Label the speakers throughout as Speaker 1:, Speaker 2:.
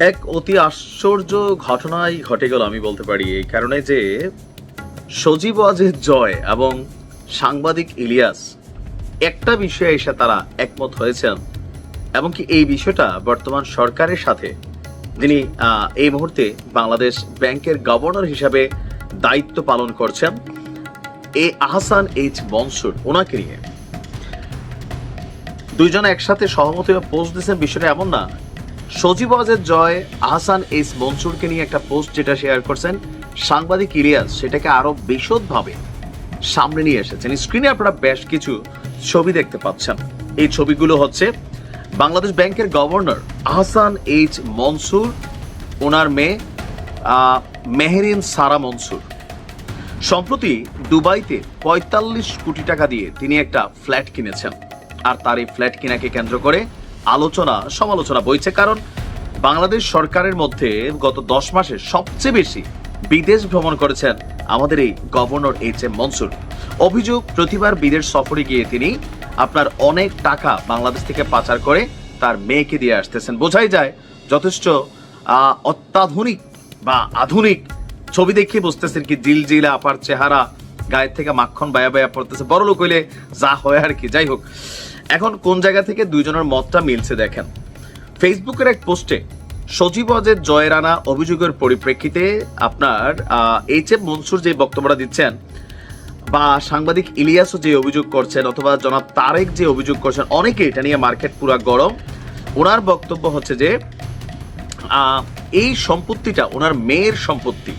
Speaker 1: এক অতি আশ্চর্য ঘটনাই ঘটে গেল, আমি বলতে পারি, এই কারণে যে সজীব ওয়াজেদ জয় এবং সাংবাদিক ইলিয়াস একটা বিষয়ে এসে তারা একমত হয়েছেন, এবং কি এই বিষয়টা বর্তমান সরকারের সাথে, যিনি এই মুহূর্তে বাংলাদেশ ব্যাংকের গভর্নর হিসাবে দায়িত্ব পালন করছেন, এ আহসান এইচ মনসুর ওনাকে নিয়ে। দুইজন একসাথে সহমত পোস্ট দিয়েছেন, বিষয়টা এমন না সজীব ওয়াজেদ জয় আহসান এইচ মনসুরকে নিয়ে একটা পোস্ট যেটা শেয়ার করছেন সাংবাদিক ইলিয়াস, সেটাকে আরও বিশদভাবে সামনে নিয়ে এসেছেন। স্ক্রিনে আপনারা বেশ কিছু ছবি দেখতে পাচ্ছেন। এই ছবিগুলো হচ্ছে বাংলাদেশ ব্যাংকের গভর্নর আহসান এইচ মনসুর, ওনার মেয়ে মেহেরিন সারা মনসুর। সম্প্রতি দুবাইতে পঁয়তাল্লিশ কোটি টাকা দিয়ে তিনি একটা ফ্ল্যাট কিনেছেন। আর তার এই ফ্ল্যাট কিনাকে কেন্দ্র করে আলোচনা, সমালোচনা বইছে। কারণ বাংলাদেশ সরকারের মধ্যে গত দশ মাসে সবচেয়ে বেশি বিদেশ ভ্রমণ করেছেন আমাদের এই গভর্নর এইচ এম মনসুর। অভিযোগ, প্রতিবার বিদেশ সফরে গিয়ে তিনি আপনার অনেক টাকা বাংলাদেশ থেকে পাচার করে তার মেয়েকে দিয়ে আসতেছেন। বোঝাই যায়, যথেষ্ট অত্যাধুনিক বা আধুনিক ছবি দেখিয়ে বুঝতেছেন কি দিল জিলা, আপার চেহারা, গায়ের থেকে মাখন বায়া বায়া পড়তেছে। বড় লোক হইলে যা হয় আর কি। যাই হোক এখন কোন জায়গা থেকে দুইজনের মতটা মিলছে দেখেন। ফেসবুকের এক পোস্টে, সজীব অজের জয়রানা অভিযোগের পরিপ্রেক্ষিতে আপনার এইচ এম মনসুর যে বক্তব্যটা দিচ্ছেন, বা সাংবাদিক ইলিয়াসও যে অভিযোগ করছেন, অথবা জনাব তারেক যে অভিযোগ করছেন, অনেকে এটা নিয়ে মার্কেট পুরা গরম। ওনার বক্তব্য হচ্ছে যে এই সম্পত্তিটা ওনার মেয়ের সম্পত্তি।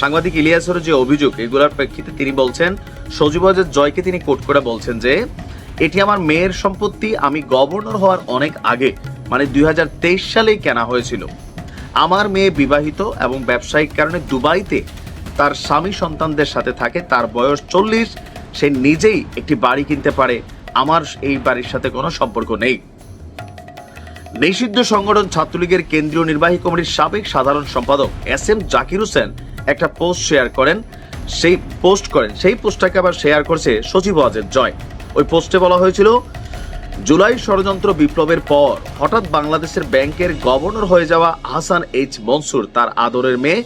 Speaker 1: সাংবাদিক ইলিয়াসের যে অভিযোগ, এগুলোর প্রেক্ষিতে তিনি বলছেন, সজীব অজের জয়কে তিনি কোট করে বলছেন যে এটি আমার মেয়ের সম্পত্তি, আমি গভর্নর হওয়ার অনেক আগে মানে দু হাজার তেইশ সালেই কেনা হয়েছিল। আমার মেয়ে বিবাহিত এবং ব্যবসায়িক কারণে দুবাইতে তার স্বামী সন্তানদের সাথে থাকে, তার বয়স চল্লিশ, সে নিজেই একটি বাড়ি কিনতে পারে, আমার এই বাড়ির সাথে কোনো সম্পর্ক নেই। নিষিদ্ধ সংগঠন ছাত্রলীগের কেন্দ্রীয় নির্বাহী কমিটির সাবেক সাধারণ সম্পাদক এস এম জাকির হোসেন একটা পোস্ট শেয়ার করেন, সেই পোস্ট করেন, সেই পোস্টটাকে আবার শেয়ার করছে সচিব ওয়াজেদ জয়। ওই পোস্টে বলা হয়েছিল, জুলাই ষড়যন্ত্র বিপ্লবের পর হঠাৎ বাংলাদেশের ব্যাংকের গভর্নর হয়ে যাওয়া হাসান এইচ মনসুর, তার আদরের মেয়ে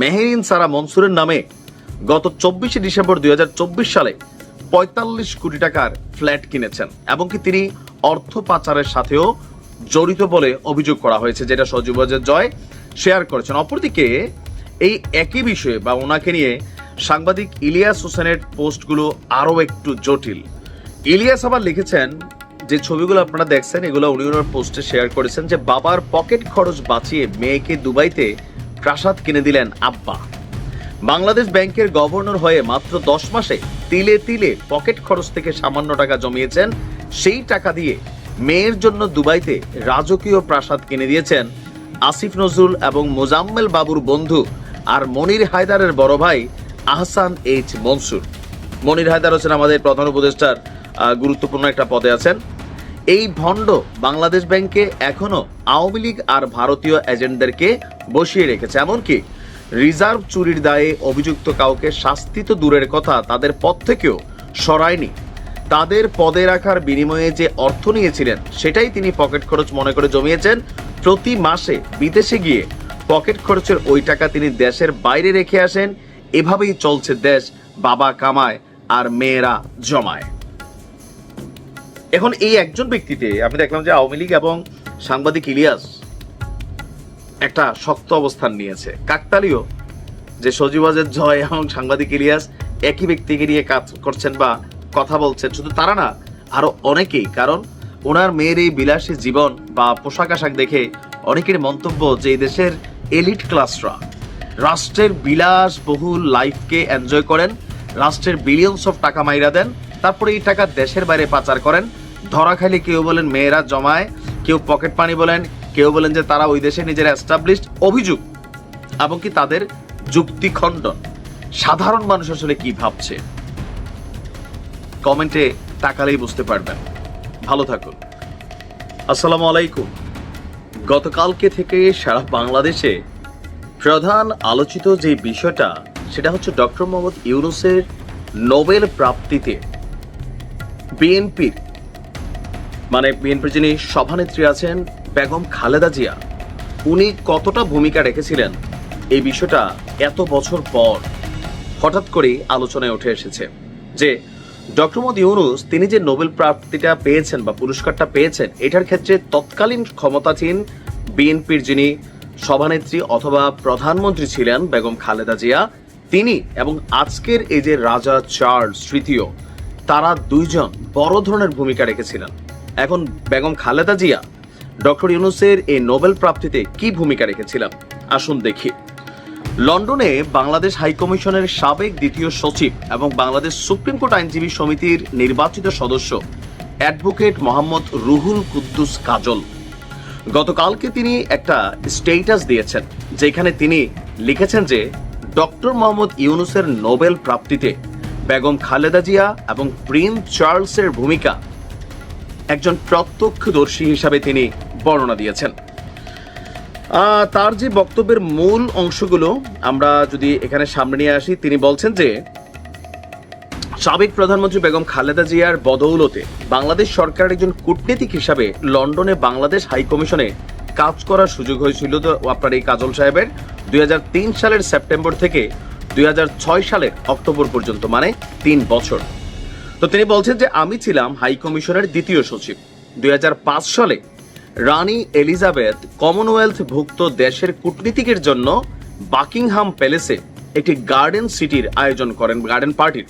Speaker 1: মেহেরিন সারা মনসুরের নামে গত চব্বিশে ডিসেম্বর দু হাজার চব্বিশ সালে পঁয়তাল্লিশ কোটি টাকার ফ্ল্যাট কিনেছেন এবং কি তিনি অর্থ পাচারের সাথেও জড়িত বলে অভিযোগ করা হয়েছে, যেটা সজীব জয় শেয়ার করেছেন। অপরদিকে এই একই বিষয়ে বা ওনাকে নিয়ে সাংবাদিক ইলিয়াস হোসেনের পোস্টগুলো আরও একটু জটিল। ইলিয়াস আবার লিখেছেন যে ছবিগুলো আপনারা দেখছেন, এগুলো উনি ওনার পোস্টে শেয়ার করেছেন যে বাবার পকেট খরচ বাঁচিয়ে মেয়েকে দুবাইতে প্রাসাদ কিনে দিলেন আব্বা। বাংলাদেশ ব্যাংকের গভর্নর হয়ে মাত্র দশ মাসে তিলে তিলে পকেট খরচ থেকে সামান্য টাকা জমিয়েছেন, সেই টাকা দিয়ে মেয়ের জন্য দুবাইতে রাজকীয় প্রাসাদ কিনে দিয়েছেন আসিফ নজরুল এবং মোজাম্মেল বাবুর বন্ধু আর মনির হায়দারের বড় ভাই আহসান এইচ মনসুর। মনির হায়দার হচ্ছেন আমাদের প্রধান উপদেষ্টার গুরুত্বপূর্ণ একটা পদে আছেন। এই ভণ্ড বাংলাদেশ ব্যাংকে এখনও আওয়ামী লীগ আর ভারতীয় এজেন্টদেরকে বসিয়ে রেখেছে। এমনকি রিজার্ভ চুরির দায়ে অভিযুক্ত কাউকে শাস্তি তো দূরের কথা, তাদের পদ থেকেও সরায়নি। তাদের পদে রাখার বিনিময়ে যে অর্থ নিয়েছিলেন, সেটাই তিনি পকেট খরচ মনে করে জমিয়েছেন। প্রতি মাসে বিদেশে গিয়ে পকেট খরচের ওই টাকা তিনি দেশের বাইরে রেখে আসেন। এভাবেই চলছে দেশ, বাবা কামায় আর মেয়েরা জমায়। এখন এই একজন ব্যক্তিতে আমি দেখলাম যে আওয়ামী লীগ এবং সাংবাদিক ইলিয়াস একটা শক্ত অবস্থান নিয়েছে। কাকতালীয় যে সজীবাজের জয় এবং সাংবাদিক ইলিয়াস একই ব্যক্তিকে নিয়ে কাজ করছেন বা কথা বলছেন, শুধু তারা না, আরও অনেকেই। কারণ ওনার মেয়ের এই বিলাসী জীবন বা পোশাক আশাক দেখে অনেকের মন্তব্য যে এই দেশের এলিট ক্লাসরা রাষ্ট্রের বিলাস বহুল লাইফকে এনজয় করেন, রাষ্ট্রের বিলিয়নস অফ টাকা মাইরা দেন, তারপরে এই টাকা দেশের বাইরে পাচার করেন ধরা খাইলে কেউ বলেন মেয়েরা জমায়, কেউ পকেট পানি বলেন, কেউ বলেন যে তারা ওই দেশে নিজের এস্টাবলিশড অভিযোগ এমনকি তাদের যুক্তি খণ্ডন? সাধারণ মানুষ আসলে কি ভাবছে? কমেন্টে তাকালেই বুঝতে পারবেন। ভালো থাকুন। আসসালামু আলাইকুম। গতকালকে থেকে সারা বাংলাদেশে প্রধান আলোচিত যে বিষয়টা, সেটা হচ্ছে ডক্টর মোহাম্মদ ইউনুসের নোবেল প্রাপ্তিতে বিএনপির মানে বিএনপির যিনি সভানেত্রী আছেন বেগম খালেদা জিয়া, উনি কতটা ভূমিকা রেখেছিলেন এই বিষয়টা এত বছর পর হঠাৎ করেই আলোচনায় উঠে এসেছে যে ডক্টর মোদী ইউনুস তিনি যে নোবেল প্রাপ্তিটা পেয়েছেন বা পুরস্কারটা পেয়েছেন, এটার ক্ষেত্রে তৎকালীন ক্ষমতাধীন বিএনপির যিনি সভানেত্রী অথবা প্রধানমন্ত্রী ছিলেন বেগম খালেদা জিয়া, তিনি এবং আজকের এই যে রাজা চার্লস তৃতীয়, তারা দুইজন বড় ধরনের ভূমিকা রেখেছিলেন। এখন বেগম খালেদা জিয়া, ডক্টর ইউনুসের এই নোবেল প্রাপ্তিতে কি ভূমিকা রেখেছিলেন আসুন দেখি। লন্ডনে বাংলাদেশ হাইকমিশনের সাবেক দ্বিতীয় সচিব এবং বাংলাদেশ সুপ্রিম কোর্ট আইনজীবী সমিতির নির্বাচিত সদস্য, অ্যাডভোকেট মোহাম্মদ রুহুল কুদ্দুস কাজল। গতকালকে তিনি একটা স্টেটাস দিয়েছেন, যেখানে তিনি লিখেছেন যে, ডক্টর মোহাম্মদ ইউনুসের নোবেল প্রাপ্তিতে বেগম খালেদা জিয়া এবং প্রিন্স চার্লসের ভূমিকা একজন প্রত্যক্ষদর্শী হিসাবে তিনি বর্ণনা দিয়েছেন। তার যে বক্তব্যের মূল অংশগুলো আমরা যদি এখানে সামনে নিয়ে আসি, তিনি বলছেন যে, সাবেক প্রধানমন্ত্রী বেগম খালেদা জিয়ার বদৌলতে বাংলাদেশ সরকারের একজন কূটনীতিক হিসাবে লন্ডনে বাংলাদেশ হাই কমিশনে কাজ করার সুযোগ হয়েছিল। তো আপনার এই কাজল সাহেবের দুই হাজার তিন সালের সেপ্টেম্বর থেকে দুই সালের অক্টোবর পর্যন্ত মানে তিন বছর। তো তিনি বলছেন যে আমি ছিলাম হাই কমিশনের দ্বিতীয় সচিব। দুই হাজার পাঁচ সালে রানী এলিজাবেথ কমনওয়েলথ ভুক্ত দেশের কূটনীতিকের জন্য বাকিংহাম প্যালেসে একটি গার্ডেন সিটির আয়োজন করেন গার্ডেন পার্টির।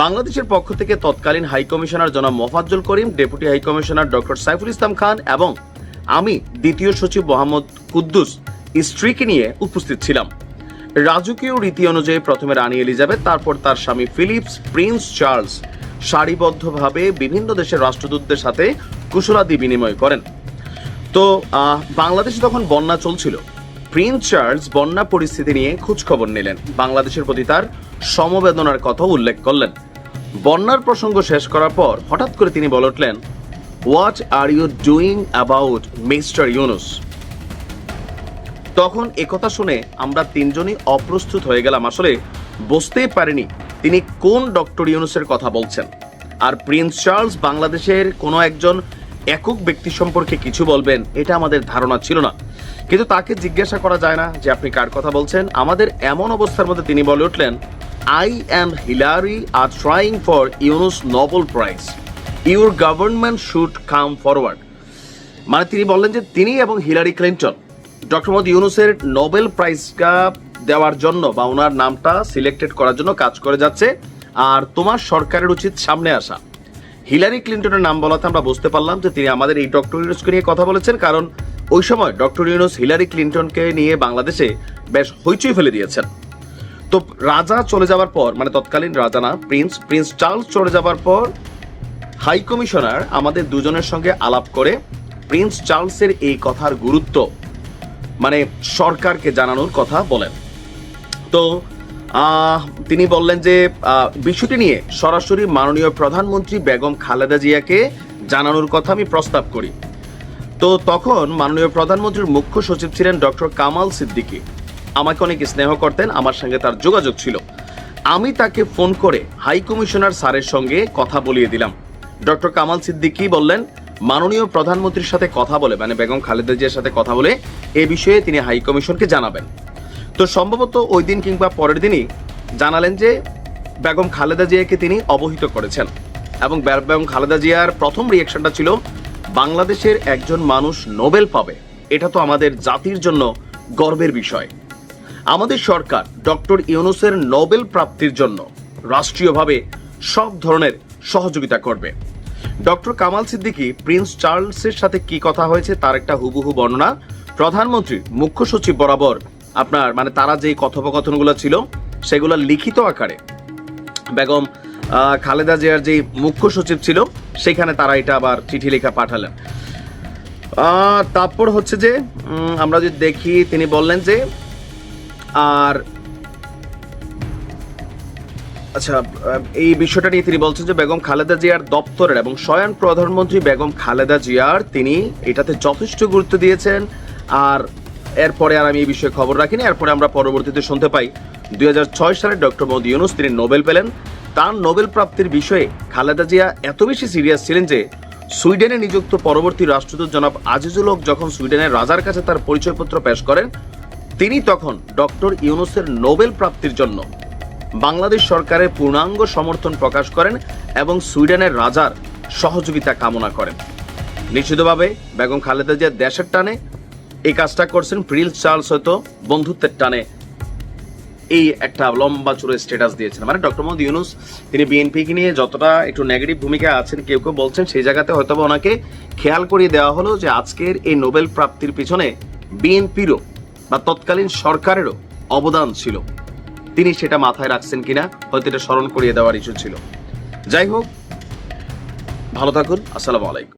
Speaker 1: বাংলাদেশের পক্ষ থেকে তৎকালীন হাই কমিশনার জনাব Mofazzal Karim, deputy high commissioner doctor Saiful Islam Khan এবং আমি দ্বিতীয় সচিব মোহাম্মদ কুদ্দুস স্ত্রীকে নিয়ে উপস্থিত ছিলাম। রাজকীয় রীতি অনুযায়ী প্রথমে রানী এলিজাবেথ, তারপর তার স্বামী ফিলিপস, প্রিন্স চার্লস সারিবদ্ধভাবে বিভিন্ন দেশের রাষ্ট্রদূতদের সাথে কুশলাদি বিনিময় করেন। তো বাংলাদেশে তখন বন্যা চলছিল। প্রিন্স চার্লস বন্যা পরিস্থিতি নিয়ে খোঁজখবর নিলেন। বাংলাদেশের প্রতি তার সমবেদনার কথা উল্লেখ করলেন। বন্যার প্রসঙ্গ শেষ করার পর হঠাৎ করে তিনি বলে উঠলেন what are you doing about mister Yunus তখন একথা শুনে আমরা তিনজনই অপ্রস্তুত হয়ে গেলাম। আসলে বুঝতেই পারিনি তিনি কোন ডক্টর ইউনুসের কথা বলছেন? আর প্রিন্স চার্লস বাংলাদেশের কোনো একজন একক ব্যক্তি সম্পর্কে কিছু বলবেন, এটা আমাদের ধারণা ছিল না। কিন্তু তাকে জিজ্ঞাসা করা যায় না যে আপনি কার কথা বলছেন। আমাদের এমন অবস্থার মধ্যে তিনি বলে উঠলেন I and Hillary are trying for Yunus Nobel prize your government should come forward মানে তিনি বললেন যে তিনি এবং হিলারি ক্লিন্টন ডক্টর মোহাম্মদ ইউনুসের নোবেল প্রাইজটা দেওয়ার জন্য বা ওনার নামটা সিলেক্টেড করার জন্য কাজ করে যাচ্ছে। আর তোমার সরকারের উচিত সামনে আসা। হিলারি ক্লিন্টনের নাম বলাতে আমরা বুঝতে পারলাম যে তিনি আমাদের এই ডক্টর ইউনুসকে নিয়ে কথা বলেছেন, কারণ ওই সময় ডক্টর ইউনুস হিলারি ক্লিন্টনকে নিয়ে বাংলাদেশে বেশ হইচই ফেলে দিয়েছেন। তো রাজা চলে যাওয়ার পর মানে তৎকালীন রাজা না, প্রিন্স প্রিন্স চার্লস চলে যাওয়ার পর হাই কমিশনার আমাদের দুজনের সঙ্গে আলাপ করে প্রিন্স চার্লসের এই কথার গুরুত্ব মানে সরকারকে জানানোর কথা বলেন। তো তিনি বললেন যে বিষয়টি নিয়ে সরাসরি মাননীয় প্রধানমন্ত্রী বেগম খালেদা জিয়াকে জানানোর কথা আমি প্রস্তাব করি। তো তখন মাননীয় প্রধানমন্ত্রীর মুখ্য সচিব ছিলেন ডক্টর কামাল সিদ্দিকী। আমাকে অনেক স্নেহ করতেন, আমার সঙ্গে তার যোগাযোগ ছিল। আমি তাকে ফোন করে হাই কমিশনার স্যারের সঙ্গে কথা বলিয়ে দিলাম। ডক্টর কামাল সিদ্দিকী বললেন, মাননীয় প্রধানমন্ত্রীর সাথে কথা বলে মানে বেগম খালেদা জিয়ার সাথে কথা বলে এ বিষয়ে তিনি হাই কমিশনকে জানাবেন। তো সম্ভবত ওই দিন কিংবা পরের দিনই জানালেন যে বেগম খালেদা জিয়াকে তিনি অবহিত করেছেন এবং বেগম খালেদা জিয়ার প্রথম রিয়েকশনটা ছিল, বাংলাদেশের একজন মানুষ নোবেল পাবে। এটা তো আমাদের জাতির জন্য গর্বের বিষয়। আমাদের সরকার ডক্টর ইউনুসের নোবেল প্রাপ্তির জন্য রাষ্ট্রীয়ভাবে সব ধরনের সহযোগিতা করবে। ডক্টর কামাল সিদ্দিকী, প্রিন্স চার্লসের সাথে কি কথা হয়েছে তার একটা হুবহু বর্ণনা। প্রধানমন্ত্রী মুখ্য সচিব বরাবর আপনার মানে তারা যেই কথোপকথনগুলো ছিল, সেগুলো লিখিত আকারে। বেগম খালেদা জিয়ার যে মুখ্য সচিব ছিল, সেখানে তারা এটা আবার চিঠি লেখা পাঠালেন। তারপর হচ্ছে যে আমরা যদি দেখি, তিনি বললেন যে, আর আচ্ছা এই বিষয়টা নিয়ে তিনি বলছেন যে, বেগম খালেদা জিয়ার দপ্তরের এবং স্বয়ং প্রধানমন্ত্রী বেগম খালেদা জিয়ার তিনি এটাতে যথেষ্ট গুরুত্ব দিয়েছেন। আর এরপরে আর আমি এই বিষয়ে খবর রাখিনি। এরপরে আমরা পরবর্তীতে শুনতে পাই, দুই হাজার ছয় সালে ডক্টর মোদী ইউনুস তিনি নোবেল পেলেন। তার নোবেল প্রাপ্তির বিষয়ে খালেদা জিয়া এত বেশি সিরিয়াস ছিলেন যে সুইডেনে নিযুক্ত পরবর্তী রাষ্ট্রদূত জনাব আজিজুল হক যখন সুইডেনের রাজার কাছে তার পরিচয়পত্র পেশ করেন, তিনি তখন ডক্টর ইউনুসের নোবেল প্রাপ্তির জন্য বাংলাদেশ সরকারের পূর্ণাঙ্গ সমর্থন প্রকাশ করেন এবং সুইডেনের রাজার সহযোগিতা কামনা করেন। নিশ্চিতভাবে বেগম খালেদা জিয়া দেশের টানে এই কাজটা করছেন প্রিন্স চার্লস হয়তো বন্ধুত্বের টানে। এই একটা লম্বা চূড়ে স্ট্যাটাস দিয়েছেন। মানে ডক্টর মোহাম্মদ ইউনুস, তিনি বিএনপিকে নিয়ে যতটা একটু নেগেটিভ ভূমিকা আছেন, কেউ কেউ বলছেন সেই জায়গাতে হয়তো ওনাকে খেয়াল করিয়ে দেওয়া হলো যে আজকের এই নোবেল প্রাপ্তির পিছনে বিএনপিরও বা তৎকালীন সরকারেরও অবদান ছিল। তিনি সেটা মাথায় রাখছেন কিনা, হয়তো এটা স্মরণ করিয়ে দেওয়ার ইস্যু ছিল। যাই হোক, ভালো থাকুন। আসসালামু আলাইকুম।